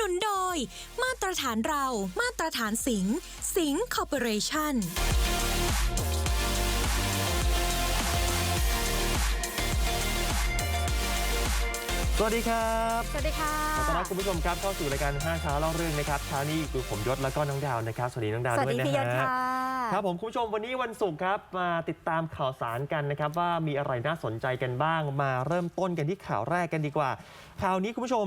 นุนโดย มาตรฐานเรา มาตรฐานสิง สิงคอร์ปอเรชั่น สวัสดีครับสวัสดีค่ะขอต้อนรับคุณผู้ชมครับเข้าสู่รายการ5เช้าเล่าเรื่องนะครับเช้านี้คือผมยศแล้วก็น้องดาวนะครับ สวัสดีน้องดาวสวัสด้วยดีนะพี่ยศฮะค่ะครับผมคุณผู้ชมวันนี้วันศุกร์ครับมาติดตามข่าวสารกันนะครับ ว่ามีอะไรน่าสนใจกันบ้าง มาเริ่มต้นกันที่ข่าวแรกกันดีกว่า ข่าวนี้คุณผู้ชม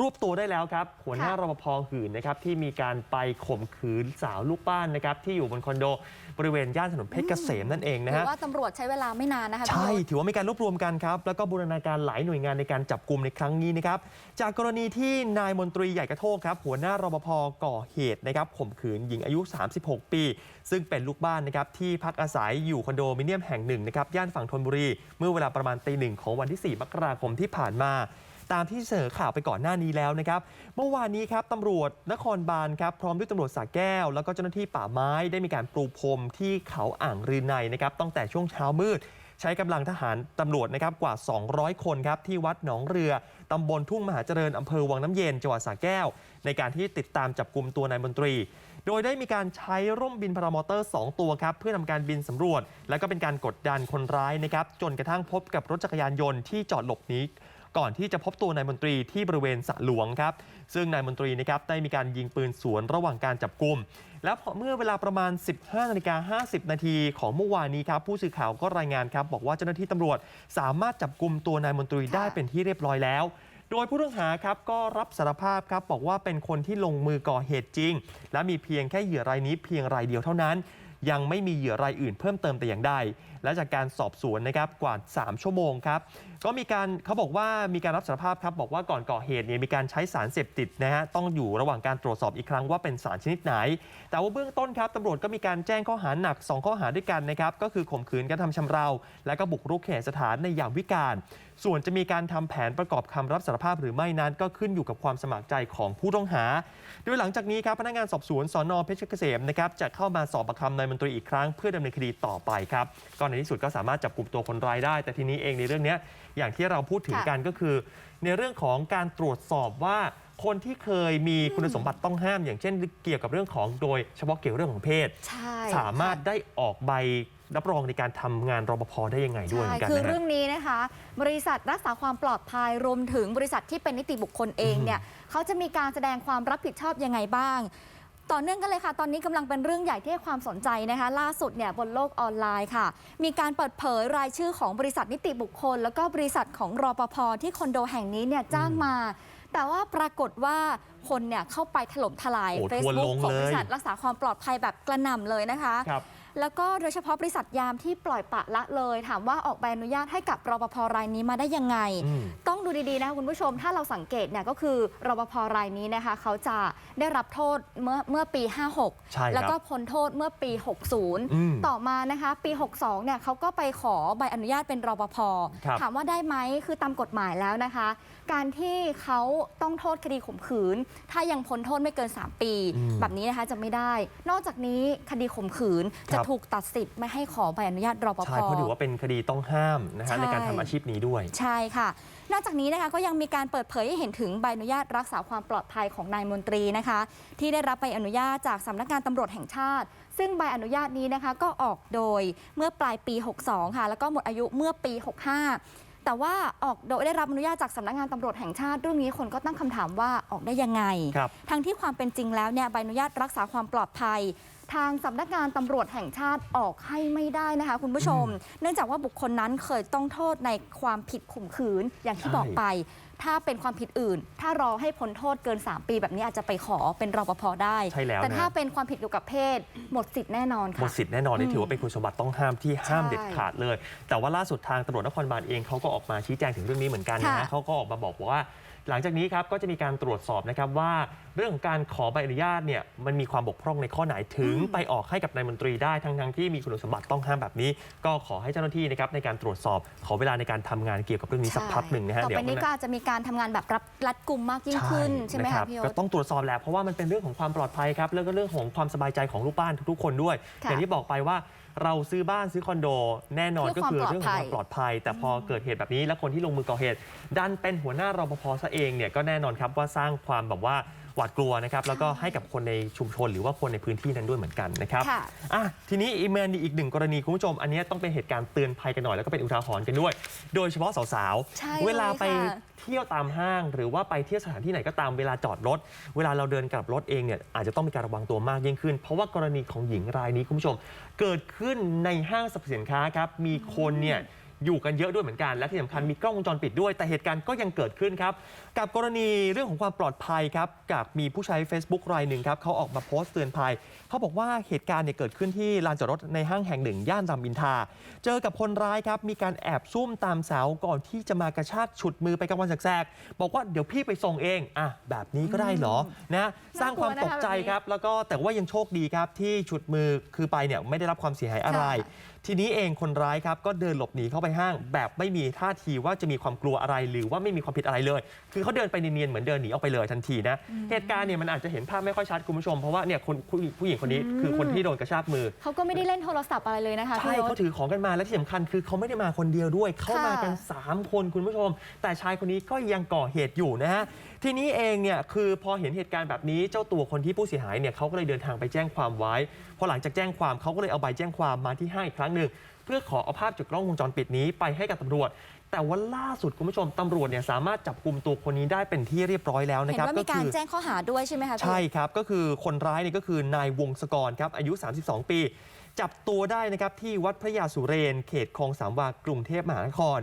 รวบตัวได้แล้วครับหัวหน้ารปภหื่นนะครับที่มีการไปข่มขืนสาวลูกบ้านนะครับที่อยู่บนคอนโด บริเวณย่านถนนเพชรเกษมนั่นเองนะถืฮะ อว่าตำรวจใช้เวลาไม่นานนะคะใช่ พี่ยศถือว่ามีการรวบรวมกันครับ แล้วก็บูรณาการหลายหน่วยงานในการจับกลุ่มในครั้งนี้นะครับ จากกรณีที่นายมนตรีใหญ่กระโทกครับ หัวหน้ารปภก่อเหตุนะครับข่มขืนหญิงอายุ 36 ปี ซึ่งเป็นลูกบ้านนะครับที่พักอาศัยอยู่คอนโดมิเนียมแห่งหนึ่งนะครับย่านฝั่งธนบุรี เมื่อเวลาประมาณตีหนึ่งของวันที่ 4 มกราคมที่ผ่านมา ตามที่เสนอข่าวไปก่อนหน้านี้แล้วนะครับ เมื่อวานนี้ครับตำรวจนครบาลครับพร้อมด้วยตำรวจสาแก้ว แล้วก็เจ้าหน้าที่ป่าไม้ได้มีการปรูพรมที่เขาอ่างรืนในนะครับตั้งแต่ช่วงเช้ามืด ใช้กำลังทหารตำรวจนะครับกว่า 200 คนครับที่วัดหนองเรือตำบลทุ่งมหาเจริญอำเภอวังน้ำเย็นจังหวัดสระแก้ว ในการที่ติดตามจับกลุ่มตัวนายมนตรี โดยได้มีการใช้ร่มบินพารามอเตอร์ 2 ตัวครับเพื่อทำการบินสำรวจ และก็เป็นการกดดันคนร้ายนะครับจนกระทั่งพบกับรถจักรยานยนต์ที่จอดหลบหนี ก่อนที่จะพบตัวนายมนตรีที่บริเวณสระหลวงครับ ซึ่งนายมนตรีนะครับได้มีการยิงปืนสวนระหว่างการจับกลุ่ม แล้วเมื่อเวลาประมาณ 15นาฬิกา50 นาทีของเมื่อวานนี้ครับ ผู้สื่อข่าวก็รายงานครับ บอกว่าเจ้าหน้าที่ตำรวจสามารถจับกลุ่มตัวนายมนตรีได้เป็นที่เรียบร้อยแล้วโดยผู้ต้องหาครับก็รับสารภาพครับบอกว่าเป็นคนที่ลงมือก่อเหตุจริง และมีเพียงแค่เหยื่อรายนี้เพียงรายเดียวเท่านั้น ยังไม่มีเหยื่อรายอื่นเพิ่มเติมแต่อย่างใด และจากการสอบสวนนะครับกว่า 3 ชั่วโมงครับก็มีการเขาบอกว่ามีการรับสารภาพครับบอกว่าก่อนก่อเหตุเนี่ยมีการใช้สารเสพติดนะฮะต้องอยู่ระหว่างการตรวจสอบอีกครั้งว่าเป็นสารชนิดไหน แต่ว่าเบื้องต้นครับตำรวจก็มีการแจ้งข้อหาหนัก 2 ข้อหาด้วยกันนะครับก็คือข่มขืนกระทำชำเรา และก็บุกรุกเขตสถานในยามวิกาลส่วนจะมีการทำแผนประกอบคำรับสารภาพหรือไม่นั้นก็ขึ้นอยู่กับความสมัครใจของผู้ต้องหา โดยหลังจากนี้ครับพนักงานสอบสวนสนเพชรเกษมนะครับจะเข้ามาสอบปากคำนายมนตรีอีกครั้งเพื่อดำเนินคดีต่อไปครับก็ในที่สุดก็สามารถจับกลุ่มตัวคนร้ายได้ แต่ทีนี้เองในเรื่องเนี้ยอย่างที่เราพูดถึงค่ะกันก็คือ ในเรื่องของการตรวจสอบว่าคนที่เคยมีคุณสมบัติต้องห้าม อย่างเช่นเกี่ยวกับเรื่องของโดยเฉพาะเกี่ยวกับเรื่องของเพศใช่สามารถได้ออกใบรับรองในการทำงานรปภได้ยังไงด้วยเหมืใช่อนกันคือนะฮะเรื่องนี้นะคะ บริษัทรักษาความปลอดภัยรวมถึงบริษัทที่เป็นนิติบุคคลเองเนี่ยเขาจะมีการแสดงความรับผิดชอบยังไงบ้าง ต่อเนื่องกันเลยค่ะ ตอนนี้กำลังเป็นเรื่องใหญ่ที่ให้ความสนใจนะคะ ล่าสุดเนี่ยบนโลกออนไลน์ค่ะ มีการเปิดเผยรายชื่อของบริษัทนิติบุคคล แล้วก็บริษัทของรอปภที่คอนโดแห่งนี้เนี่ยจ้างมา แต่ว่าปรากฏว่าคนเนี่ยเข้าไปถล่มทลายโอ้เฟซทัวร์ลบุ๊กงของเลยบริษัทรักษาความปลอดภัยแบบกระหน่ำเลยนะคะครับ แล้วก็โดยเฉพาะบริษัทยามที่ปล่อยปละละเลย ถามว่าออกใบอนุญาตให้กับรปภรายนี้มาได้ยังไงอืมต้องดูดีๆนะคะคุณผู้ชม ถ้าเราสังเกตเนี่ยก็คือรปภรายนี้นะคะเขาจะได้รับโทษเมื่อเมื่อปี 56ใช่ครับแล้วก็พ้นโทษเมื่อปีอืม60 ต่อมานะคะปี 62เนี่ยเขาก็ไปขอใบอนุญาตเป็นรปภครับถามว่าได้ไหมคือตามกฎหมายแล้วนะคะ การที่เขาต้องโทษคดีข่มขืน ถ้ายังพ้นโทษไม่เกิน 3 ปีอืมแบบนี้นะคะจะไม่ได้ นอกจากนี้คดีข่มขืนจะครับถูกตัดสิทธิ์ไม่ให้ขอใบอนุญาตรปภ ใช่เพราะถือว่าเป็นคดีต้องห้ามนะฮะใช่ ในการทำอาชีพนี้ด้วย ใช่ค่ะ นอกจากนี้นะคะก็ยังมีการเปิดเผยให้เห็นถึงใบอนุญาตรักษาความปลอดภัยของนายมนตรีนะคะ ที่ได้รับใบอนุญาตจากสำนักงานตำรวจแห่งชาติ ซึ่งใบอนุญาตนี้นะคะก็ออกโดยเมื่อปลายปี 62 ค่ะ แล้วก็หมดอายุเมื่อปี 65 แต่ว่าออกโดยได้รับอนุญาตจากสำนักงานตำรวจแห่งชาติเรื่องนี้คนก็ตั้งคำถามว่าออกได้ยังไง ครับ ทั้งที่ความเป็นจริงแล้วเนี่ยใบอนุญาตรักษาความปลอดภัย ทางสำนักงานตำรวจแห่งชาติออกให้ไม่ได้นะคะคุณผู้ชม เนื่องจากว่าบุคคลนั้นเคยต้องโทษในความผิดข่มขืนอย่างที่ใช่บอกไป ถ้าเป็นความผิดอื่น ถ้ารอให้พ้นโทษเกิน 3 ปีแบบนี้อาจจะไปขอเป็นรปภได้ ใช่แล้วแต่นะ ถ้าเป็นความผิดเกี่ยวกับเพศ หมดสิทธิ์แน่นอนหมค่ะดสิทธิ์แน่นอนนี่อืมถือว่าเป็นคุณสมบัติต้องห้ามที่ห้ามใช่เด็ดขาดเลย แต่ว่าล่าสุดทางตำรวจนครบาลเองเขาก็ออกมาชี้แจงถึงเรื่องนี้เหมือนกันนะค่ะฮะเขาก็ออกมาบอกว่า หลังจากนี้ครับก็จะมีการตรวจสอบนะครับว่า เรื่องของการขอใบอนุญาตเนี่ยมันมีความบกพร่องในข้อไหนถึงไปออกให้กับนายมนตรีได้ทั้งทั้งๆที่มีคุณสมบัติต้องห้ามแบบนี้ ก็ขอให้เจ้าหน้าที่นะครับในการตรวจสอบขอเวลาในการทำงานเกี่ยวกับเรื่องนี้สักพักหนึ่งนะฮะต่อเดี๋ยไปวนี้ก็อาจจะมีการทำงานแบบรับรัดกลุ่มมากยิ่งขึ้นใช่ไหมนคะรับพี่ยก็ศต้องตรวจสอบแหละเพราะว่ามันเป็นเรื่องของความปลอดภัยครับแล้วก็เรื่องของความสบายใจของลูกบ้านทุกๆคนด้วย ค่ะ อย่างที่บอกไปว่า เราซื้อบ้านซื้อคอนโด แน่นอนเพื่ก็อความคือเรื่องของความปปลลออดดภัภัยยแต่พอเกิดเหตุแบบนี้ แล้วคนที่ลงมือก่อเหตุ ดันเป็นหัวหน้ารปภซะเองเนี่ยก็แน่นอนครับว่าสร้างความแบบว่า หวาดกลัวนะครับแล้วก็ให้กับคนในชุมชนหรือว่าคนในพื้นที่นั้นด้วยเหมือนกันนะครับค่ะ อะทีนี้อีเมนอีกหนึ่งกรณีคุณผู้ชม อันนี้ต้องเป็นเหตุการณ์เตือนภัยกันหน่อยแล้วก็เป็นอุทาหรณ์กันด้วย โดยเฉพาะสาวใช่ๆ เวลาไปเลยค่ะ เที่ยวตามห้าง หรือว่าไปเที่ยวสถานที่ไหนก็ตามเวลาจอดรถ เวลาเราเดินกลับรถเองเนี่ยอาจจะต้องมีการระวังตัวมากยิ่งขึ้น เพราะว่ากรณีของหญิงรายนี้คุณผู้ชม เกิดขึ้นในห้างสรรพสินค้าครับมีคนเนี่ยอยู่กันเยอะด้วยเหมือนกัน และที่สำคัญมีกล้องวงจรปิดด้วย แต่เหตุการณ์ก็ยังเกิดขึ้นครับ กับกรณีเรื่องของความปลอดภัยครับกับมีผู้ใช้ Facebook รายหนึ่งครับเขาออกมาโพสต์เตือนภัยเขาบอกว่าเหตุการณ์เนี่ยเกิดขึ้นที่ลานจอดรถในห้างแห่งหนึ่ง ย่านรามอินทราเจอกับคนร้ายครับมีการแอบซุ่มตามเสาก่อนที่จะมากระชากฉุดมือไปกลางวันแสกๆบอกว่าเดี๋ยวพี่ไปส่งเองอะแบบนี้ก็ได้เหรอนะสร้างความตกใจครับ แล้วก็แต่ว่ายังโชคดีครับที่ฉุดมือคือไปเนี่ยไม่ได้รับความเสียหายอะไรค่ะทีนี้เองคนร้ายครับก็เดินหลบหนีเข้าไปห้าง แบบไม่มีท่าทีว่าจะมีความกลัวอะไรหรือว่าไม่มีความผิดอะไรเลย คือเขาเดินไปเนียนๆเหมือนเดินหนีออกไปเลยทันทีนะเหตุการณ์เนี่ยมันอาจจะเห็นภาพไม่ค่อยชัดคุณผู้ชมเพราะว่าเนี่ยคนผู้ผู้หญิงคนนี้คือคนที่โดนกระชากมือ เขาก็ไม่ได้เล่นโทรศัพท์อะไรเลยนะคะใช่พี่รเขาถถือของกันมาและที่สำคัญคือเขาไม่ได้มาคนเดียวด้วย เขามากันค่ะ3คนคุณผู้ชม แต่ชายคนนี้ก็ยังก่อเหตุอยู่นะฮะทีนี้เองเนี่ยคือพอเห็นเหตุการณ์แบบนี้เจ้าตัวคนที่ผู้เสียหายเนี่ยเขาก็เลยเดินทางไปแจ้งความไว้ พอหลังจากแจ้งความเขาก็เลยเอาใบแจ้งความมาที่ห้างอีกครั้งหนึ่งเพื่อขอเอาภาพจากกล้องวงจรปิดนี้ไปให้กับตำรวจ แต่ว่าล่าสุดคุณผู้ชมตำรวจเนี่ยสามารถจับกลุ่มตัวคนนี้ได้เป็นที่เรียบร้อยแล้วนะเห็นครับว่ามีการแจ้งข้อหาด้วยใช่ไหมคะพี่ใช่ครับก็คือคนร้ายเนี่ยก็คือนายวงศกรครับอายุ 32 ปี จับตัวได้นะครับที่วัดพระยาสุเรน เขตคลองสามวากรุงเทพมหานคร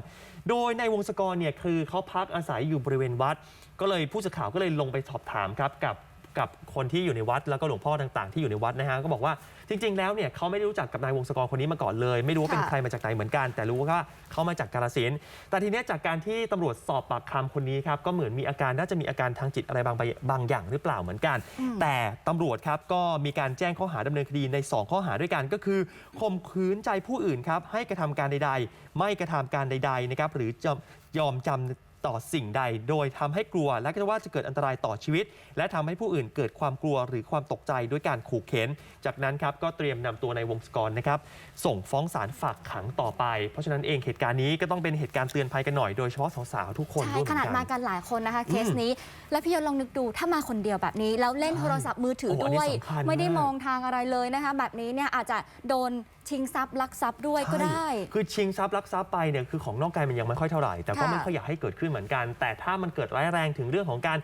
โดยนายวงศกรเนี่ยคือเขาพักอาศัยอยู่บริเวณวัด ก็เลยผู้สื่อข่าวก็เลยลงไปสอบถามครับกับ กับคนที่อยู่ในวัดแล้วก็หลวงพ่อต่างๆ ที่อยู่ในวัดนะฮะก็บอกว่าจริง ๆ แล้วเนี่ยเขาไม่ได้รู้จักกับนายวงศกรคนนี้มาก่อนเลย ไม่รู้ว่าเป็นค่ะ ใครมาจากไหนเหมือนกัน แต่รู้ว่าเขามาจากกาลสินธุ์แต่ทีเนี้ยจากการที่ตำรวจสอบปากคำคนนี้ครับก็เหมือนมีอาการน่าจะมีอาการทางจิตอะไรบางบางอย่างหรือเปล่าเหมือนกัน แต่ตำรวจครับก็มีการแจ้งข้อหาดำเนินคดีใน 2 ข้อหาด้วยกันก็คือข่มขืนใจผู้อื่นครับให้กระทำการใด ๆ ไม่กระทำการใดๆนะครับหรือจำยอมจำ ต่อสิ่งใด โดยทำให้กลัว และก็ว่าจะเกิดอันตรายต่อชีวิต และทำให้ผู้อื่นเกิดความกลัวหรือความตกใจด้วยการขู่เข็น จากนั้นครับก็เตรียมนำตัวในวงศกรนะครับส่งฟ้องศาลฝากขังต่อไป เพราะฉะนั้นเองเหตุการณ์นี้ก็ต้องเป็นเหตุการณ์เตือนภัยกันหน่อยโดยเฉพาะสาวๆทุกคนใช่ด้วยเหขมือนนาดกันมากันหลายคนนะคะเคสนี้ แล้วพี่ยศลองนึกดูถ้ามาคนเดียวแบบนี้ แล้วเล่นโทรศัพท์มือถือโอ้อันนี้ด้วยสำคัญไม่ได้มากมองทางอะไรเลยนะคะ แบบนี้เนี่ยอาจจะโดนชิงทรัพย์ลักทรัพย์ด้วยก็ได้ใช่คือชิงทรัพย์ลักทรัพย์ไปเนี่ยคือของนอกกายมันยังไม่ค่อยเท่าไหร่ แต่ก็ค่ะไม่ค่อยอยากให้เกิดขึ้นเหมือนกัน แต่ถ้ามันเกิดร้ายแรงถึงเรื่องของการ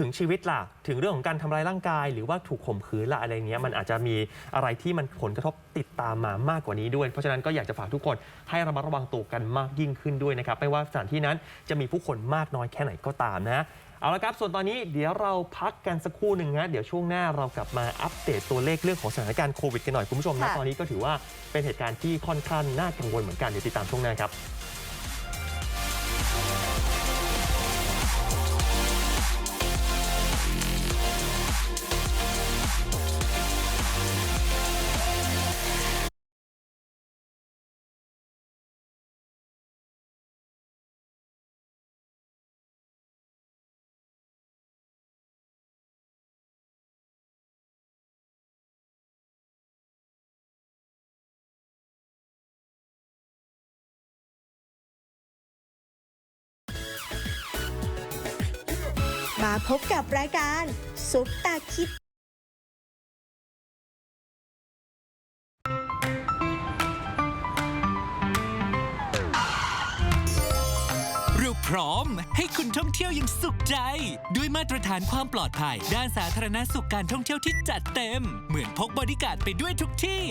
ถึงชีวิตล่ะ ถึงเรื่องของการทำร้ายร่างกาย หรือว่าถูกข่มขืนละอะไรเงี้ยมันอาจจะมีอะไรที่มันผลกระทบติดตามมามากกว่านี้ด้วย เพราะฉะนั้นก็อยากจะฝากทุกคนให้ระมัดระวังตัวกันมากยิ่งขึ้นด้วยนะครับไม่ว่าสถานที่นั้นจะมีผู้คนมากน้อยแค่ไหนก็ตามนะ เอาละครับ ส่วนตอนนี้เดี๋ยวเราพักกันสักครู่หนึ่งนะ เดี๋ยวช่วงหน้าเรากลับมาอัปเดตตัวเลขเรื่องของสถานการณ์โควิดกันหน่อยคุณผู้ชมนะ ค่ะ ตอนนี้ก็ถือว่าเป็นเหตุการณ์ที่ค่อนข้างน่ากังวลเหมือนกัน เดี๋ยวติดตามช่วงหน้าครับ พบกับรายการซุปตาคิดเราพร้อมให้คุณท่องเที่ยวอย่างสุขใจ ด้วยมาตรฐานความปลอดภัย ด้านสาธารณสุขการท่องเที่ยวที่จัดเต็ม เหมือนพกบริการดไปด้วยทุกที่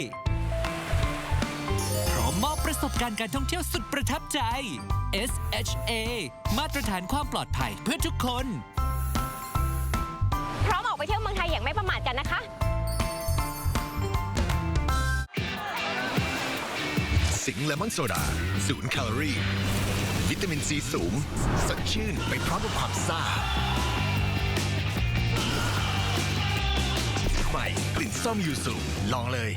พร้อมมอบประสบการณ์การท่องเที่ยวสุดประทับใจ SHA มาตรฐานความปลอดภัยเพื่อทุกคน พร้อมออกไปเที่ยวเมืองไทยอย่างไม่ประมาทกันนะคะ สิงห์เลมอนโซดาศูนย์แคลอรี่ วิตามินซีสูง สดชื่นไปพร้อมกับความซ่าใหม่กลิ่นส้มยูสุลองเลย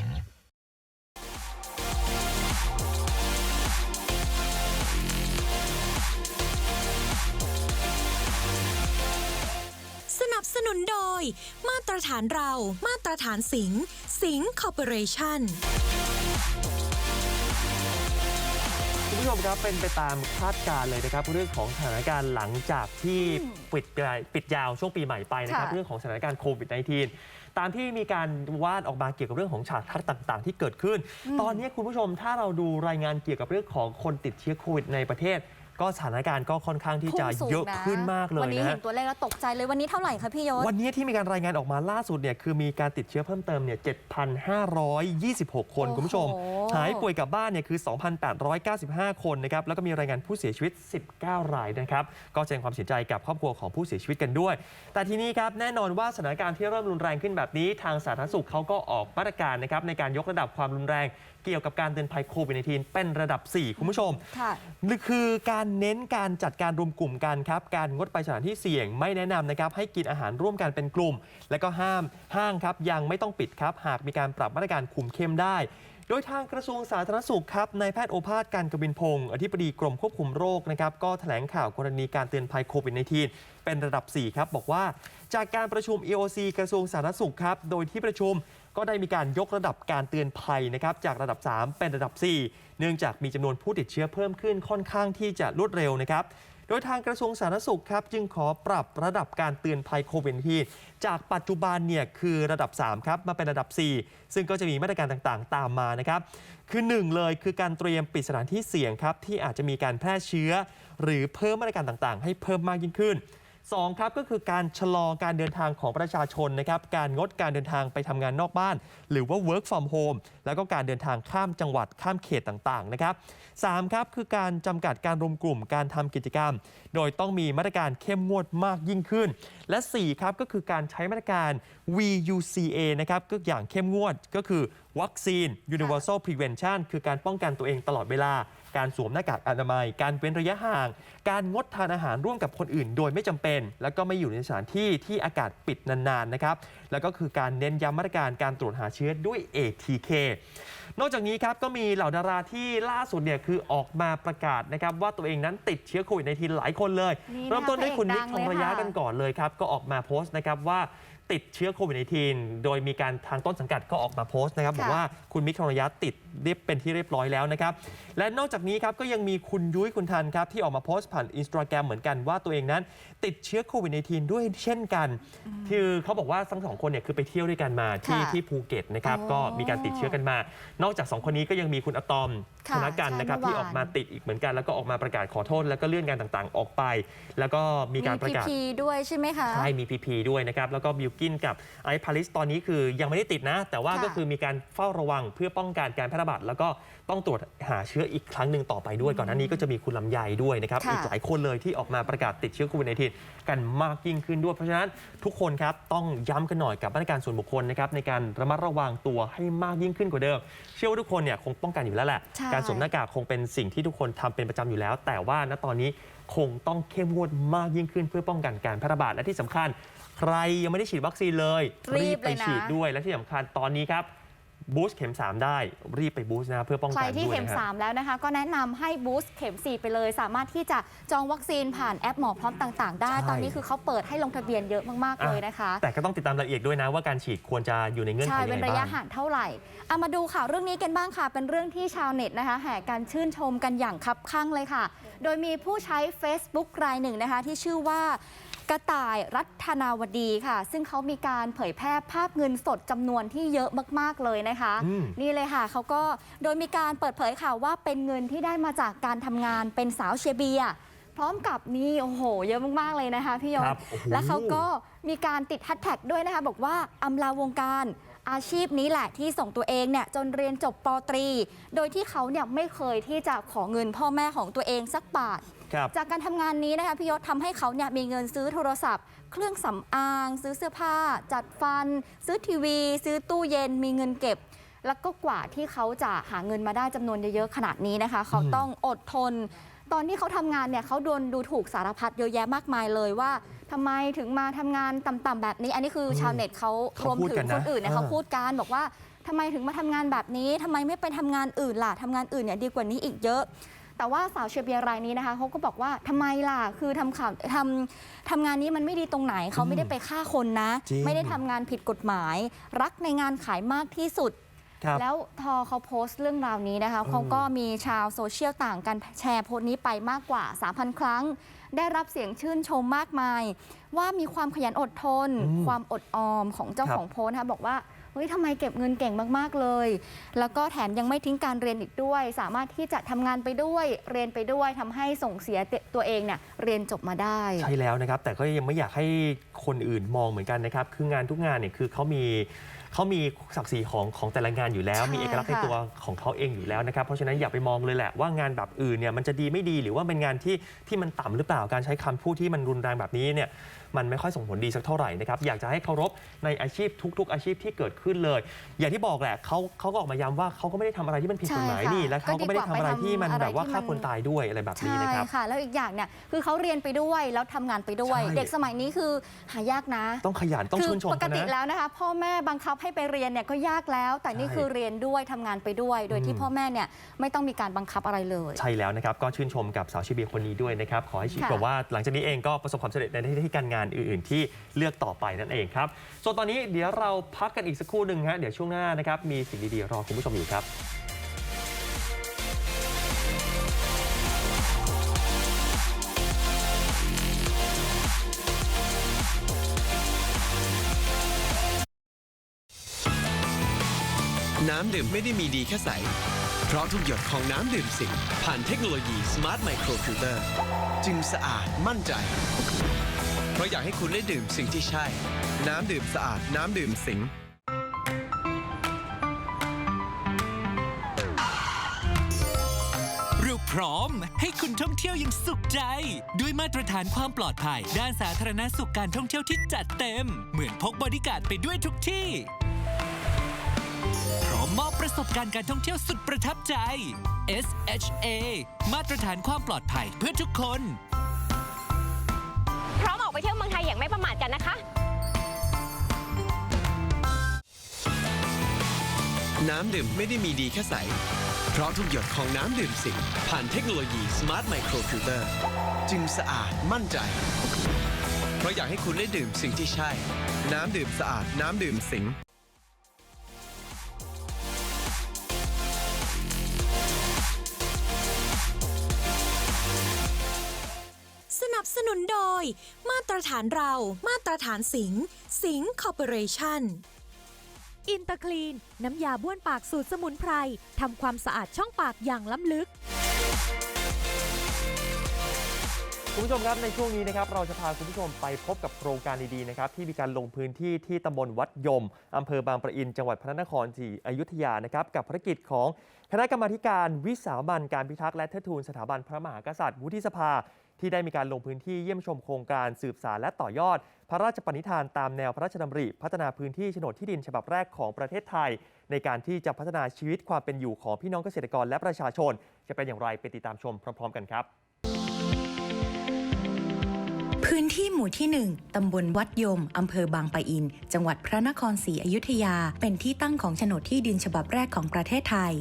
สนับสนุนโดย มาตรฐานเรามาตรฐานสิงห์สิงห์คอร์ปอเรชั่นคุณผู้ชผู้ชมครับเป็นไปตามคาดการณ์เลยนะครับ เรื่องของสถานการณ์หลังจากที่ปิดยายปิดยาวช่วงปีใหม่ไปนะครับค่ะเรื่องของสถานการณ์โควิด -19 ตามที่มีการวาดออกมาเกี่ยวกับเรื่องของฉากทัศน์ต่าง ๆ ที่เกิดขึ้น ตอนนี้คุณผู้ชมถ้าเราดูรายงานเกี่ยวกับเรื่องของคนติดเชื้อโควิดในประเทศ ก็สถานการณ์ก็ค่อนข้างที่จะพุ่งสูงเยอะนขึ้นมากเลยวันนี้นะเห็ฮะนตัวเลขแล้วตกใจเลยวันนี้เท่าไหร่คะพี่ยศวันนี้ที่มีการรายงานออกมาล่าสุดเนี่ยคือมีการติดเชื้อเพิ่มเติมเนี่ย7,526 คนโอ้โหคุณผู้ชม หายป่วยกลับบ้านเนี่ยคือ 2,895 คนนะครับแล้วก็มีรายงานผู้เสียชีวิต 19 รายนะครับก็แสดงความเสียใจกับครอบครัวของผู้เสียชีวิตกันด้วย แต่ทีนี้ครับแน่นอนว่าสถานการณ์ที่เริ่มรุนแรงขึ้นแบบนี้ ทางสาธารณสุขเขาก็ออกมาตรการนะครับในการยกระดับความรุนแรง เกี่ยวกับการเตือนภัยโควิด -19 เป็นระดับ 4 คุณผู้ชมค่ะนี่คือการเน้นการจัดการรวมกลุ่มกันครับ การงดไปสถานที่เสี่ยงไม่แนะนำนะครับ ให้กินอาหารร่วมกันเป็นกลุ่ม และก็ห้ามห้างครับยังไม่ต้องปิดครับ หากมีการปรับมาตรการคุมเข้มได้ โดยทางกระทรวงสาธารณสุขครับนายแพทย์โอภาสการกบินพงศ์อธิบดีกรมควบคุมโรคนะครับก็แถลงข่าวกรณีการเตือนภัยโควิด -19 เป็นระดับ 4 ครับ บอกว่า จากการประชุม EOC กระทรวงสาธารณสุขครับโดยที่ประชุม ก็ได้มีการยกระดับการเตือนภัยนะครับจากระดับ 3 เป็นระดับ 4 เนื่องจากมีจำนวนผู้ติดเชื้อเพิ่มขึ้นค่อนข้างที่จะรวดเร็วนะครับโดยทางกระทรวงสาธารณสุขครับจึงขอปรับระดับการเตือนภัยโควิด 19 จากปัจจุบันเนี่ยคือระดับ 3 ครับมาเป็นระดับ 4 ซึ่งก็จะมีมาตรการต่างๆ ตามมานะครับ คือ 1 เลยคือการเตรียมปิดสถานที่เสี่ยงครับที่อาจจะมีการแพร่เชื้อ หรือเพิ่มมาตรการต่างๆ ให้เพิ่มมากยิ่งขึ้น สองครับก็คือการชะลอการเดินทางของประชาชนนะครับการงดการเดินทางไปทำงานนอกบ้าน หรือว่า work from home แล้วก็การเดินทางข้ามจังหวัดข้ามเขตต่างๆนะครับสามครับคือการจำกัดการรวมกลุ่มการทำกิจกรรม โดยต้องมีมาตรการเข้มงวดมากยิ่งขึ้น และ4ครับก็คือการใช้มาตรการ VUCA นะครับก็อย่างเข้มงวดก็คือวัคซีน Universal Prevention คือการป้องกันตัวเองตลอดเวลา การสวมหน้ากากอนามัย การเว้นระยะห่าง การงดทานอาหารร่วมกับคนอื่น โดยไม่จำเป็น แล้วก็ไม่อยู่ในสถานที่ที่อากาศปิดนานๆนะครับแล้วก็คือการเน้นย้ำมาตรการการตรวจหาเชื้อด้วย ATK นอกจากนี้ครับก็มีเหล่าดาราที่ล่าสุดเนี่ยคือออกมาประกาศนะครับว่าตัวเองนั้นติดเชื้อโควิดในทีหลายคนเลยนี่นะคะเริ่มต้นด้วยคุณนิกพทระอเองกดังระยะเลยค่ะกันก่อนเลยครับก็ออกมาโพสต์นะครับว่า ติดเชื้อโควิด -19 โดยมีการทางต้นสังกัดก็ออกมาโพสต์นะครับ บอกว่าคุณมิกทองระยะติดเรียบเป็นที่เรียบร้อยแล้วนะครับ และนอกจากนี้ครับก็ยังมีคุณยุ้ยคุณทันครับ ที่ออกมาโพสต์ผ่านอินสตาแกรมเหมือนกันว่าตัวเองนั้น ติดเชื้อโควิด -19 ด้วยเช่นกัน คือเขาบอกว่าทั้งสองคนเนี่ยคือไปเที่ยวด้วยกันมาที่ค่ะที่ภูเก็ตนะครับอ๋อก็มีการติดเชื้อกันมา นอกจากสองคนนี้ก็ยังมีคุณอะตอมค่ะ ธนกันนะครับใช่ที่เมื่ออวานอกมาติดอีกเหมือนกัน แล้วก็ออกมาประกาศขอโทษ แล้วก็เลื่อนงานต่างๆ ออกไป แล้วก็มีการประกาศพีด้วยใช่ไหมคะใช่มี PP ด้วยนะครับแล้วก็บิวกินกับไอซ์พาริสตอนนี้คือยังไม่ได้ติดนะ แต่ว่าค่ะก็คือมีการเฝ้าระวังเพื่อป้องกันการแพร่ระบาดแล้วก็ต้องตรวจหาเชื้ออีกครั้งหนึ่งต่อไปด้วย ก่อนหน้านี้ก็จะมีคุณลำไยด้วยนะครับค่ะอีกหลายคนเลยที่ออกมาประกาศติดเชื้อโควิด -19 กันมากยิ่งขึ้นด้วยเพราะฉะนั้นทุกคนครับต้องย้ำกันหน่อยกับมาตรการส่วนบุคคลนะครับในการระมัดระวังตัวให้มากยิ่งขึ้นกว่าเดิม เชื่อว่าทุกคนเนี่ยคงป้องกันอยู่แล้วแหละใช่การสวมหน้ากากคงเป็นสิ่งที่ทุกคนทำเป็นประจำอยู่แล้ว แต่ว่าณตอนนี้คงต้องเข้มงวดมากยิ่งขึ้นเพื่อป้องกันการแพร่ระบาดและที่สำคัญ ใครยังไม่ได้ฉีดวัคซีนเลย รีบไปฉีดด้วยและที่สำคัญตอนนี้ครับ บูสต์เข็ม 3 ได้รีบไปบูสต์นะเพื่อป้องใครกันที่ด้วยเข็ม นะฮะ3แล้วนะคะ ก็แนะนำให้บูสต์เข็ม 4 ไปเลย สามารถที่จะจองวัคซีนผ่านแอปหมอพร้อมต่าง ๆ ได้ ใช่ ตอนนี้คือเขาเปิดให้ลงทะเบียนเยอะมากๆเลยนะคะ แต่ก็ต้องติดตามรายละเอียดด้วยนะว่าการฉีดควรจะอยู่ในเงื่อนไขใช่ ยังเป็นไงระยะบ้าง ห่างเท่าไหร่เอามาดูข่าวเรื่องนี้กันบ้างค่ะ เป็นเรื่องที่ชาวเน็ตนะคะ แห่กันชื่นชมกันอย่างคับข้างเลยค่ะ โดยมีผู้ใช้ Facebook รายหนึ่งนะคะ ที่ชื่อว่า กระต่ายรัตนาวดีค่ะ ซึ่งเขามีการเผยแพร่ภาพเงินสดจำนวนที่เยอะมาก ๆ เลยนะคะ อืม นี่เลยค่ะเขาก็โดยมีการเปิดเผยข่าวว่าเป็นเงินที่ได้มาจากการทำงานเป็นสาวเชียร์เบียร์พร้อมกับนี่โอ้โห เยอะมาก ๆ เลยนะคะพี่ยคศรับโอ้โห และเขาก็มีการติดแฮชแท็กด้วยนะคะ บอกว่าอำลาวงการอาชีพนี้แหละที่ส่งตัวเองเนี่ยจนเรียนจบปตรี โดยที่เขาเนี่ยไม่เคยที่จะขอเงินพ่อแม่ของตัวเองสักบาท ครับจากการทำงานนี้นะคะพี่ยศทำให้เขาเนี่ยมีเงินซื้อโทรศัพท์ เครื่องสำอาง ซื้อเสื้อผ้า จัดฟัน ซื้อทีวี ซื้อตู้เย็นมีเงินเก็บ แล้วก็กว่าที่เขาจะหาเงินมาได้จำนวนเยอะๆขนาดนี้นะคะ เขาต้องอดทน ตอนที่เขาทำงานเนี่ยเขาโดนดูถูกสารพัดเยอะแยะมากมายเลยว่าทำไมถึงมาทำงานต่ำๆแบบนี้ อันนี้คือชาวเน็ตเขาเขารวมพูดถึกังนนะคนอื่นเนี่ยเออเขาพูดกันบอกว่าทำไมถึงมาทำงานแบบนี้ทำไมไม่ไปทำงานอื่นล่ะทำงานอื่นเนี่ยดีกว่านี้อีกเยอะ แต่ว่าสาวเชียร์เบียร์รายนี้นะคะเขาก็บอกว่าทำไมล่ะ คือทำข่าวทำทำงานนี้มันไม่ดีตรงไหนเขาไม่ได้ไปฆ่าคนนะ จริง ไม่ได้ทำงานผิดกฎหมาย รักในงานขายมากที่สุด ครับ แล้วพอเขาโพสต์เรื่องราวนี้นะคะเขาก็มีชาวโซเชียลต่างกันแชร์โพสต์นี้ไปมากกว่า 3,000 ครั้ง ได้รับเสียงชื่นชมมากมาย ว่ามีความขยันอดทน อืมความอดออมของเจ้าครับ ของโพสต์นะคะบอกว่าเฮ้ยทำไมเก็บเงินเก่งมาก ๆ เลย แล้วก็แถมยังไม่ทิ้งการเรียนอีกด้วย สามารถที่จะทำงานไปด้วยเรียนไปด้วยทำให้ส่งเสียตัวเองเนี่ยเรียนจบมาได้ ใช่แล้วนะครับ แต่ก็ยังไม่อยากให้คนอื่นมองเหมือนกันนะครับ คืองานทุกงานเนี่ยคือเขามีเขามีศักดิ์ศรีของของแต่ละงานอยู่แล้ว ใช่มีเอกลักษณ์ในค่ะ ตัวของเขาเองอยู่แล้วนะครับ เพราะฉะนั้นอย่าไปมองเลยแหละว่างานแบบอื่นเนี่ยมันจะดีไม่ดีหรือว่าเป็นงานที่ที่มันต่ำหรือเปล่าการใช้คำพูดที่มันรุนแรงแบบนี้เนี่ย มันไม่ค่อยส่งผลดีสักเท่าไหร่นะครับอยากจะให้เคารพในอาชีพทุก ๆ อาชีพที่เกิดขึ้นเลย อย่างที่บอกแหละเขาเขาก็ออกมาย้ำว่าเขาก็ไม่ได้ทำอะไรที่มันผิดกฎหมายใช่ค่ะนี่และเขาก็ไม่ได้ทำอะไรที่มันแบบว่าก็ดีกว่าไปทำอะไรที่มันฆ่าคนตายด้วยอะไรแบบนี้นะครับใช่ค่ะ แล้วอีกอย่างเนี่ยคือเขาเรียนไปด้วยแล้วทำงานไปด้วย ใช่ เด็กสมัยนี้คือหายากนะ ต้องขยันต้องคืชื่นชมปกเขาตินะ แล้วนะคะพ่อแม่บังคับให้ไปเรียนเนี่ยก็ยากแล้ว แต่นี่ใช่คือเรียนด้วยทำงานไปด้วย โดยที่อืม พ่อแม่เนี่ยไม่ต้องมีการบังคับอะไรเลย ใช่แล้วนะครับ ก็ชื่นชมกับสาวชิเบียคนนี้ด้วยนะครับ ขอให้ชีวิตค่ะ แบบว่าหลังจากนี้เองก็ประสบความสำเร็จในหน้าที่การงานอื่นๆ ที่เลือกต่อไปนั่นเองครับส่วนตอนนี้เดี๋ยวเราพักกันอีกสักครู่หนึ่งฮะเดี๋ยวช่วงหน้านะครับมีสิ่งดีๆรอคุณผู้ชมอยู่ครับน้ำดื่มไม่ได้มีดีแค่ใส เพราะทุกหยดของน้ำดื่มสิงผ่านเทคโนโลยี Smart Micro Filter จึงสะอาดมั่นใจ เพราะอยากให้คุณได้ดื่มสิ่งที่ใช่ น้ำดื่มสะอาด น้ำดื่มสิงเราพร้อมให้คุณท่องเที่ยวอย่างสุขใจ ด้วยมาตรฐานความปลอดภัย ด้านสาธารณสุขการท่องเที่ยวที่จัดเต็ม เหมือนพกบริการ์ดไปด้วยทุกที่พร้อมมอบประสบการณ์การท่องเที่ยวสุดประทับใจ SHA มาตรฐานความปลอดภัยเพื่อทุกคน พร้อมออกไปเที่ยวเมืองไทยอย่างไม่ประมาทกันนะคะ น้ำดื่มไม่ได้มีดีแค่ใส เพราะทุกหยดของน้ำดื่มสิงผ่านเทคโนโลยีสมาร์ทไมโครฟิลเตอร์จึงสะอาดมั่นใจ เพราะอยากให้คุณได้ดื่มสิ่งที่ใช่ น้ำดื่มสะอาดน้ำดื่มสิง สนับสนุนโดย มาตรฐานเรามาตรฐานสิงห์สิงห์คอร์ปอเรชั่นอินเตอร์คลีน น้ำยาบ้วนปากสูตรสมุนไพรทำความสะอาดช่องปากอย่างล้ำลึกคุณผู้ชมครับในช่วงนี้นะครับเราจะพาคุณผู้ชมไปพบกับโครงการดีๆนะครับที่มีการลงพื้นที่ที่ตำบลวัดยมอำเภอบางปะอิน จังหวัดพระนครศรีอยุธยานะครับกับภารกิจของคณะกรรมาธิการวิสามันการพิทักษ์และเทิดทูนสถาบันพระมหากษัตริย์ วุฒิสภา ที่ได้มีการลงพื้นที่เยี่ยมชมโครงการสืบสารและต่อยอด พระราชปณิธานตามแนวพระราชดำริ พัฒนาพื้นที่โฉนดที่ดินฉบับแรกของประเทศไทย ในการที่จะพัฒนาชีวิตความเป็นอยู่ของพี่น้องเกษตรกรและประชาชน จะเป็นอย่างไรไปติดตามชมพร้อม ๆ กันครับ พื้นที่หมู่ที่ 1 ตำบลวัดยม อำเภอบางปะอิน จังหวัดพระนครศรีอยุธยา เป็นที่ตั้งของโฉนดที่ดินฉบับแรกของประเทศไทย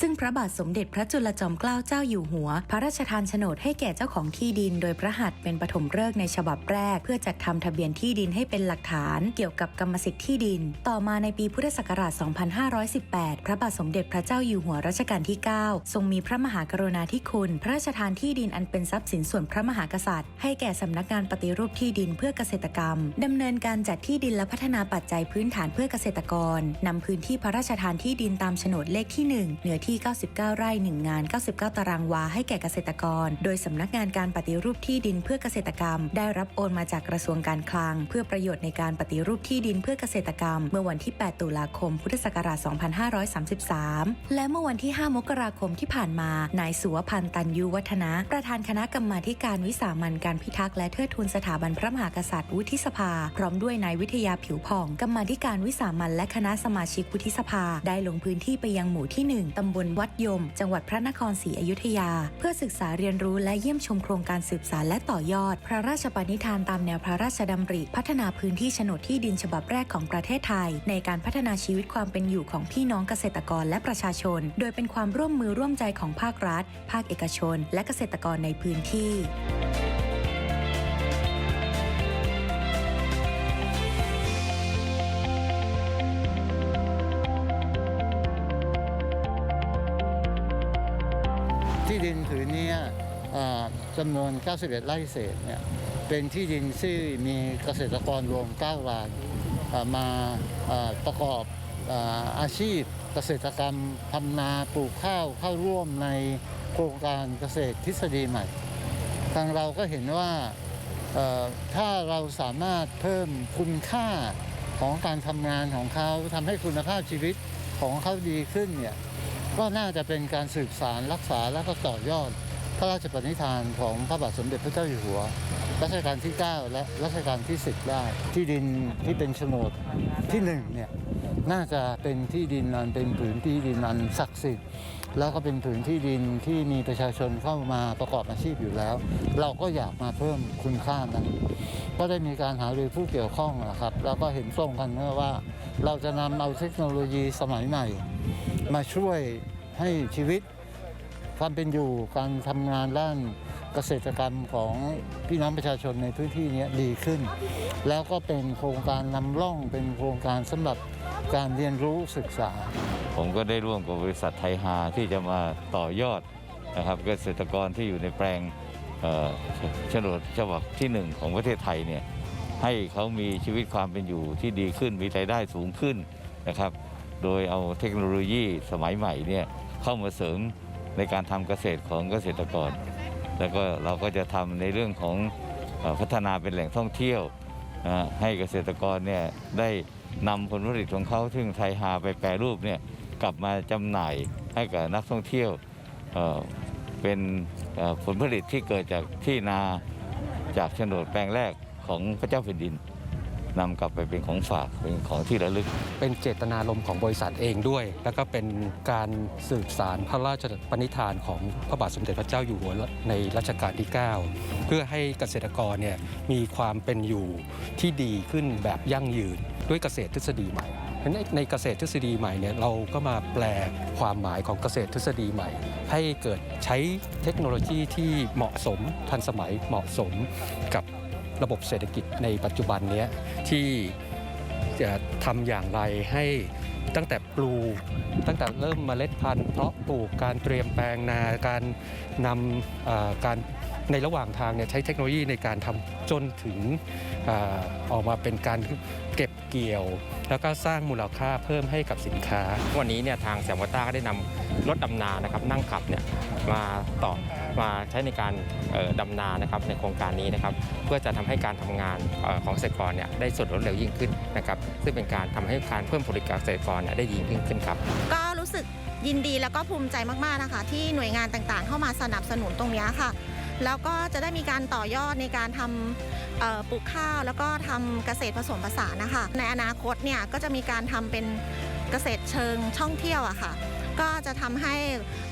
ซึ่งพระบาทสมเด็จพระจุลจอมเกล้าเจ้าอยู่หัว พระราชทานโฉนดให้แก่เจ้าของที่ดิน โดยพระหัตถ์เป็นปฐมฤกษ์ในฉบับแรก เพื่อจัดทำทะเบียนที่ดินให้เป็นหลักฐานเกี่ยวกับกรรมสิทธิ์ที่ดิน ต่อมาในปีพุทธศักราช 2518 พระบาทสมเด็จพระเจ้าอยู่หัวรัชกาลที่ 9 ทรงมีพระมหากรุณาธิคุณ พระราชทานที่ดินอันเป็นทรัพย์สินส่วนพระมหากษัตริย์ ให้แก่สำนักงานปฏิรูปที่ดินเพื่อเกษตรกรรมดำเนินการจัดที่ดินและพัฒนาปัจจัยพื้นฐานเพื่อเกษตรกรนำพื้นที่พระราชทานที่ดินตามโฉนดเลขที่ 1เนื้อที่ 99 ไร่ 1 งาน 99 ตารางวาให้แก่เกษตรกร โดยสำนักงานการปฏิรูปที่ดินเพื่อเกษตรกรรม ได้รับโอนมาจากกระทรวงการคลัง เพื่อประโยชน์ในการปฏิรูปที่ดินเพื่อเกษตรกรรม เมื่อวันที่ 8 ตุลาคม พุทธศักราช 2533 และเมื่อวันที่ 5 มกราคมที่ผ่านมา นายสุวพันธ์ตันยุวัฒนะ ประธานคณะกรรมาการวิสามันการพิทักษ์และเทิดทูนสถาบันพระมหากษัตริย์วุฒิสภา พร้อมด้วยนายวิทยาผิวผ่องกรรมาการวิสามันและคณะสมาชิกวุฒิสภา ได้ลงพื้นที่ไปยังหมู่ที่ 1ตำบลวัดยม จังหวัดพระนครศรีอยุธยา เพื่อศึกษาเรียนรู้และเยี่ยมชมโครงการสืบสารและต่อยอด พระราชปณิธานตามแนวพระราชดำริ พัฒนาพื้นที่โฉนดที่ดินฉบับแรกของประเทศไทย ในการพัฒนาชีวิตความเป็นอยู่ของพี่น้องเกษตรกรและประชาชน โดยเป็นความร่วมมือร่วมใจของภาครัฐ ภาคเอกชน และเกษตรกรในพื้นที่ จำนวน 91 ไร่เศษเนี่ยเป็นที่ดินที่มีเกษตรกรรวม 9 รายมาประกอบอาชีพเกษตรกรรมทำนาปลูกข้าวเข้าร่วมในโครงการเกษตรทฤษฎีใหม่ ทางเราก็เห็นว่าถ้าเราสามารถเพิ่มคุณค่าของการทำงานของเขาทำให้คุณภาพชีวิตของเขาดีขึ้นเนี่ยก็น่าจะเป็นการสืบสารรักษาและก็ต่อยอด พระราชปณิธานของพระบาทสมเด็จพระเจ้าอยู่หัว รัชกาลที่ 9 และรัชกาลที่ 10 ได้ ที่ดินที่เป็นโฉนดที่หนึ่งเนี่ยน่าจะเป็นที่ดินนั้นเป็นผืนที่ดินนั้นศักดิ์สิทธิ์แล้วก็เป็นผืนที่ดินที่มีประชาชนเข้ามาประกอบอาชีพอยู่แล้ว เราก็อยากมาเพิ่มคุณค่านั้น ก็ได้มีการหารือผู้เกี่ยวข้องนะครับ แล้วก็เห็นตรงกันว่า เราจะนำเอาเทคโนโลยีสมัยใหม่ มาช่วยให้ชีวิต ความเป็นอยู่การทำงานด้านเกษตรกรรมของพี่น้องประชาชนในพื้นที่นี้ดีขึ้น แล้วก็เป็นโครงการนำร่องเป็นโครงการสำหรับการเรียนรู้ศึกษา ผมก็ได้ร่วมกับบริษัทไทยฮาที่จะมาต่อยอดนะครับเกษตรกรที่อยู่ในแปลงโฉนดฉบับที่หนึ่งของประเทศไทยเนี่ยให้เขามีชีวิตความเป็นอยู่ที่ดีขึ้นมีรายได้สูงขึ้นนะครับ โดยเอาเทคโนโลยีสมัยใหม่เนี่ยเข้ามาเสริม ในการทำเกษตรของเกษตรกร แล้วก็เราก็จะทำในเรื่องของพัฒนาเป็นแหล่งท่องเที่ยว ให้เกษตรกรเนี่ยได้นำผลผลิตของเขาซึ่งไทยฮาไปแปรรูปเนี่ยกลับมาจำหน่ายให้กับนักท่องเที่ยวเป็นผลผลิตที่เกิดจากที่นาจากโฉนดแปลงแรกของพระเจ้าแผ่นดิน นำกลับไปเป็นของฝากเป็นของที่ระลึก เป็นเจตนารมณ์ของบริษัทเองด้วย แล้วก็เป็นการสืบสารพระราชปณิธานของพระบาทสมเด็จพระเจ้าอยู่หัวในรัชกาลที่ 9 เพื่อให้เกษตรกรเนี่ยมีความเป็นอยู่ที่ดีขึ้นแบบยั่งยืนด้วยเกษตรทฤษฎีใหม่เพราะฉะนั้นในเกษตรทฤษฎีใหม่เนี่ยเราก็มาแปลความหมายของเกษตรทฤษฎีใหม่ ให้เกิดใช้เทคโนโลยีที่เหมาะสมทันสมัยเหมาะสมกับ ระบบเศรษฐกิจในปัจจุบันนี้ที่จะทำอย่างไรให้ตั้งแต่ปลูกตั้งแต่เริ่มเมล็ดพันธุ์เพาะปลูกการเตรียมแปลงนาการนำการในระหว่างทางเนี่ยใช้เทคโนโลยีในการทำจนถึงออออกมาเป็นการเก็บเกี่ยว แล้วก็สร้างมูลค่าเพิ่มให้กับสินค้า วันนี้เนี่ยทางแซมวต้าก็ได้นำรถดำนานะครับนั่งขับเนี่ย มาต่อมาใช้ในการดำนานะครับในโครงการนี้นะครับ เพื่อจะทำให้การทำงานออของเกษตรกรเนี่ยได้สดรวดเร็วยิ่งขึ้นนะครับซึ่งเป็นการทำให้การเพิ่มผลิตของเกษตรกรเนี่ยได้ยิ่งขึ้นครับ ก็รู้สึกยินดีแล้วก็ภูมิใจมากๆนะคะ ที่หน่วยงานต่างๆ เข้ามาสนับสนุนตรงนี้ค่ะ แล้วก็จะได้มีการต่อยอดในการทำปลูกข้าวแล้วก็ทำเกษตรผสมผสานนะคะ ในอนาคตเนี่ยก็จะมีการทำเป็นเกษตรเชิงท่องเที่ยวอะค่ะ ก็จะทำให้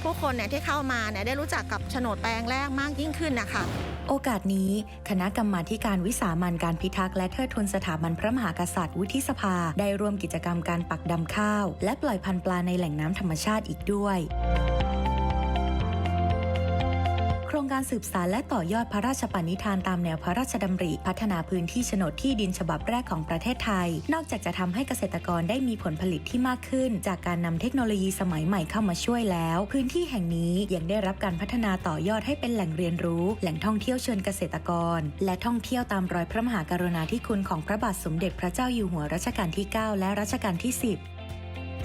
ผู้คนเนี่ยที่เข้ามาเนี่ยได้รู้จักกับโฉนดแปลงแรกมากยิ่งขึ้นนะคะโอกาสนี้ คณะกรรมาการวิสามันการพิทักษ์และเทิดทูนสถาบันพระมหากษัตริย์วุฒิสภา ได้ร่วมกิจกรรมการปักดำข้าว และปล่อยพันธุ์ปลาในแหล่งน้ำธรรมชาติอีกด้วย รงการสืบสารและต่อยอดพระราชปณิธานตามแนวพระราชดำริ พัฒนาพื้นที่โฉนดที่ดินฉบับแรกของประเทศไทย นอกจากจะทำให้เกษตรกรได้มีผลผลิตที่มากขึ้น จากการนำเทคโนโลยีสมัยใหม่เข้ามาช่วยแล้ว พื้นที่แห่งนี้ยังได้รับการพัฒนาต่อยอดให้เป็นแหล่งเรียนรู้ แหล่งท่องเที่ยวเชิญเกษตรกร และท่องเที่ยวตามรอยพระมหากรุณาธิคุณของพระบาทสมเด็จพระเจ้าอยู่หัวรัชกาลที่ 9 และรัชกาลที่ 10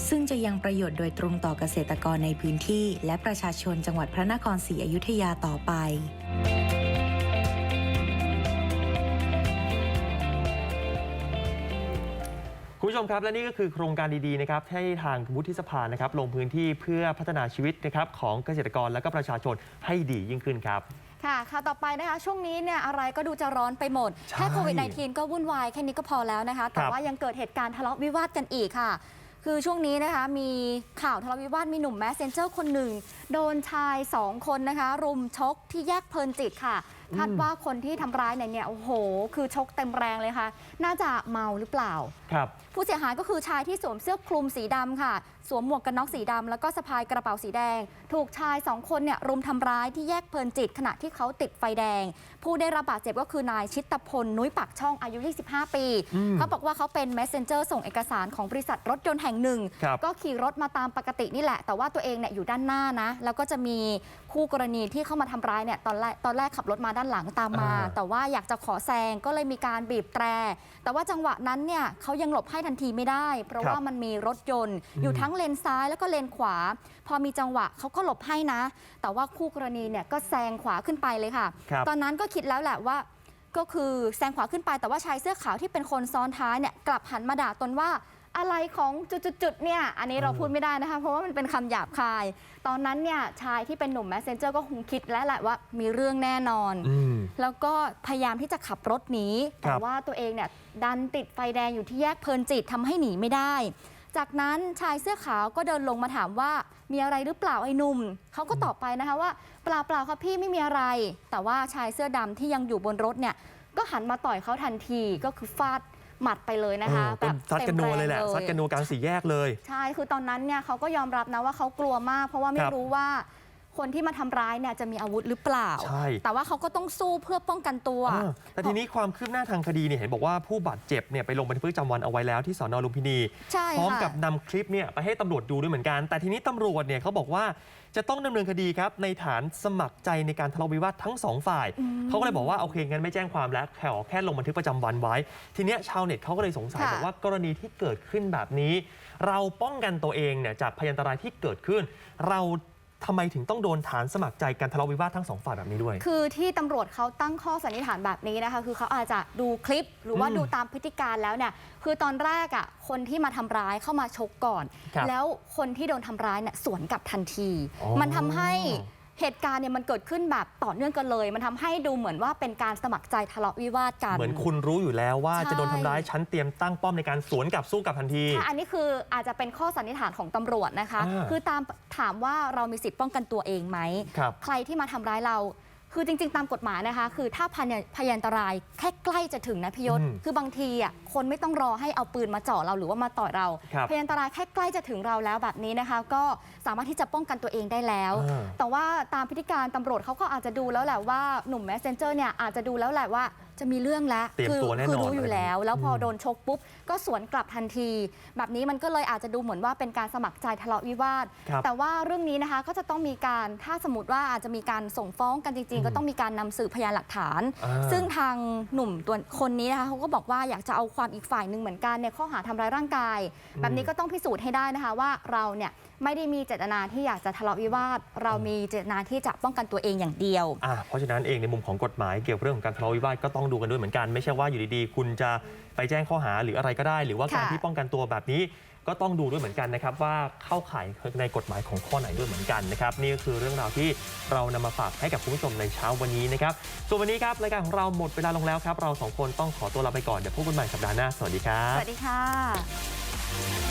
ซึ่งจะยังประโยชน์โดยตรงต่อเกษตรกรในพื้นที่ และประชาชนจังหวัดพระนครศรีอยุธยาต่อไปคุณผู้ชมครับและนี่ก็คือโครงการดีๆนะครับให้ทางวุฒิสภานะครับลงพื้นที่เพื่อพัฒนาชีวิตนะครับของเกษตรกรและก็ประชาชนให้ดียิ่งขึ้นครับ ค่ะค่ะต่อไปนะคะ ช่วงนี้เนี่ยอะไรก็ดูจะร้อนไปหมดใช่แค่โควิด -19 ก็วุ่นวายแค่นี้ก็พอแล้วนะคะ แต่ครับว่ายังเกิดเหตุการณ์ทะเลาะวิวาทกันอีกค่ะ คือช่วงนี้นะคะมีข่าวทะเลาะวิวาทมีหนุ่มแมสเซนเจอร์คนหนึ่ง โดนชาย2คนนะคะ รุมชกที่แยกเพลินจิตค่ะคาดว่าคนที่ทำร้ายเนี่ยเนี่ยโอ้โห คือชกเต็มแรงเลยค่ะ น่าจะเมาหรือเปล่า ครับ ผู้เสียหายก็คือชายที่สวมเสื้อคลุมสีดำค่ะสวมหมวกกันน็อกสีดำแล้วก็สะพายกระเป๋าสีแดง ถูกชายสองคนเนี่ยรุมทำร้ายที่แยกเพลินจิตขณะที่เขาติดไฟแดง ผู้ได้รับบาดเจ็บก็คือนายชิตพลนุ้ยปักช่องอายุ 25 ปีอืมเขาบอกว่าเขาเป็น messenger ส่งเอกสารของบริษัทรถยนต์แห่งหนึ่งครับก็ขี่รถมาตามปกตินี่แหละ แต่ว่าตัวเองเนี่ยอยู่ด้านหน้านะ แล้วก็จะมีคู่กรณีที่เข้ามาทำร้ายเนี่ยตอนแรกตอนแรกขับรถมาด้านหลังตามมาอ่าแต่ว่าอยากจะขอแซงก็เลยมีการบีบแตรแต่ว่าจังหวะนั้นเนี่ยเขายังหลบให้ทันทีไม่ได้ เพราะครับว่ามันมีรถยนต์อืมอยู่ทั้งเลนซ้ายแล้วก็เลนขวา พอมีจังหวะเขาก็หลบให้นะ แต่ว่าคู่กรณีเนี่ยก็แซงขวาขึ้นไปเลยค่ะ ครับตอนนั้นก็คิดแล้วแหละว่า ก็คือแซงขวาขึ้นไปแต่ว่าชายเสื้อขาวที่เป็นคนซ้อนท้ายเนี่ยกลับหันมาด่าตนว่าอะไรของจุดๆๆเนี่ยอันนี้เราเออ พูดไม่ได้นะคะ เพราะว่ามันเป็นคำหยาบคาย ตอนนั้นเนี่ยชายที่เป็นหนุ่มแมสเซนเจอร์ก็คงคิดแล้วแหละว่ามีเรื่องแน่นอน อืม แล้วก็พยายามที่จะขับรถหนี ครัแต่บ ว่าตัวเองเนี่ยดันติดไฟแดงอยู่ที่แยกเพลินจิตทำให้หนีไม่ได้ จากนั้นชายเสื้อขาวก็เดินลงมาถามว่ามีอะไรหรือเปล่าไอ้หนุ่มเขาก็ตอบไปนะคะว่าเปล่าเปล่าครับพี่ไม่มีอะไร แต่ว่าชายเสื้อดำที่ยังอยู่บนรถเนี่ยก็หันมาต่อยเขาทันทีก็คือฟาดหมัดไปเลยนะคะเออเป็นซัดกันนัวเลยแหละต็มรงซัดกันนัวกลางสี่แยกเลย ใช่คือตอนนั้นเนี่ยเขาก็ยอมรับนะว่าเขากลัวมาก เพราะว่าไม่ครับรู้ว่า คนที่มาทำร้ายเนี่ยจะมีอาวุธหรือเปล่า ใช่ แต่ว่าเขาก็ต้องสู้เพื่อป้องกันตัว อ่าแต่ทีนี้ความคืบหน้าทางคดีเนี่ยเห็นบอกว่าผู้บาดเจ็บเนี่ยไปลงบันทึกประจำวันเอาไว้แล้วที่สอนอลุมพินี ใช่พร้อมค่ะกับนำคลิปเนี่ยไปให้ตำรวจดูด้วยเหมือนกัน แต่ทีนี้ตำรวจเนี่ยเขาบอกว่าจะต้องดำเนินคดีครับ ในฐานสมัครใจในการทะเลาะวิวาททั้งสองฝ่าย เขาก็เลยบอกว่า โอเค งั้นไม่แจ้งความแล้วขอแค่ลงบันทึกประจำวันไว้ ทีเนี้ยชาวเน็ตเขาก็เลยสงสัยค่ะ บอกว่ากรณีที่เกิดขึ้นแบบนี้ เราป้องกันตัวเองเนี่ยจากพยันตรายที่เกิดขึ้น เรา ทำไมถึงต้องโดนฐานสมัครใจการทะเลาะวิวาททั้งสองฝ่ายแบบนี้ด้วย คือที่ตำรวจเขาตั้งข้อสันนิษฐานแบบนี้นะคะ คือเขาอาจจะดูคลิปหรือว่าอืมดูตามพฤติการแล้วเนี่ย คือตอนแรกอะคนที่มาทำร้ายเข้ามาชกก่อน ครับแล้วคนที่โดนทำร้ายเนี่ยสวนกลับทันที อ๋อ มันทำให้ เหตุการณ์เนี่ยมันเกิดขึ้นแบบต่อเนื่องกันเลย มันทำให้ดูเหมือนว่าเป็นการสมัครใจทะเลาะวิวาทกัน เหมือนคุณรู้อยู่แล้วว่าใช่จะโดนทำร้ายฉันเตรียมตั้งป้อมในการสวนกลับสู้กลับทันทีค่ะอันนี้คืออาจจะเป็นข้อสันนิษฐานของตำรวจนะคะอ่าคือตามถามว่าเรามีสิทธิ์ป้องกันตัวเองไหมครับใครที่มาทำร้ายเรา คือจริง ๆ ตามกฎหมายนะคะ คือถ้าพยานพยันตรายแค่ใกล้จะถึงนะพยศ อืมคือบางทีอะคนไม่ต้องรอให้เอาปืนมาเจาะเราหรือว่ามาต่อยเรา ครับพยันตรายแค่ใกล้จะถึงเราแล้วแบบนี้นะคะ ก็สามารถที่จะป้องกันตัวเองได้แล้ว อ่า แต่ว่าตามพฤติการตำรวจเขาก็อาจจะดูแล้วแหละว่าหนุ่มแมสเซนเจอร์เนี่ยอาจจะดูแล้วแหละว่า จะมีเรื่องแล้วเตรียมคืตัวแน่นอนคือรู้อยู่แล้ว แล้วพออม โดนชกปุ๊บ ก็สวนกลับทันที แบบนี้มันก็เลยอาจจะดูเหมือนว่าเป็นการสมัครใจทะเลาะวิวาท ครับ แต่ว่าเรื่องนี้นะคะก็จะต้องมีการถ้าสมมติว่าอาจจะมีการส่งฟ้องกันจริง อืๆมก็ต้องมีการนำสืบพยานหลักฐาน อ่า ซึ่งทางหนุ่มตัวคนนี้นะคะเขาก็บอกว่าอยากจะเอาความอีกฝ่ายหนึ่งเหมือนกันในข้อหาทำร้ายร่างกาย แบบนี้ก็ต้องพิสูจน์ให้ได้นะคะว่าเราเนี่ย ไม่ได้มีเจตนาที่อยากจะทะเลาะวิวาท เรามีเจตนาที่จะป้องกันตัวเองอย่างเดียว อ่าเพราะฉะนั้นเองในมุมของกฎหมายเกี่ยวกับเรื่องของการทะเลาะวิวาทก็ต้องดูกันด้วยเหมือนกัน ไม่ใช่ว่าอยู่ดีๆ คุณจะไปแจ้งข้อหาหรืออะไรก็ได้ หรือว่าการค่ะ ที่ป้องกันตัวแบบนี้ ก็ต้องดูด้วยเหมือนกันนะครับว่าเข้าข่ายในกฎหมายของข้อไหนด้วยเหมือนกันนะครับนี่ก็คือเรื่องราวที่เรานำมาฝากให้กับคุณผู้ชมในเช้าวันนี้นะครับส่วนวันนี้ครับรายการของเราหมดเวลาลงแล้วครับเราสองคนต้องขอตัวลาไปก่อนเดี๋ยวพบกันใหม่สัปดาห์หน้าสวัสดีครับสวัสดีค่ะ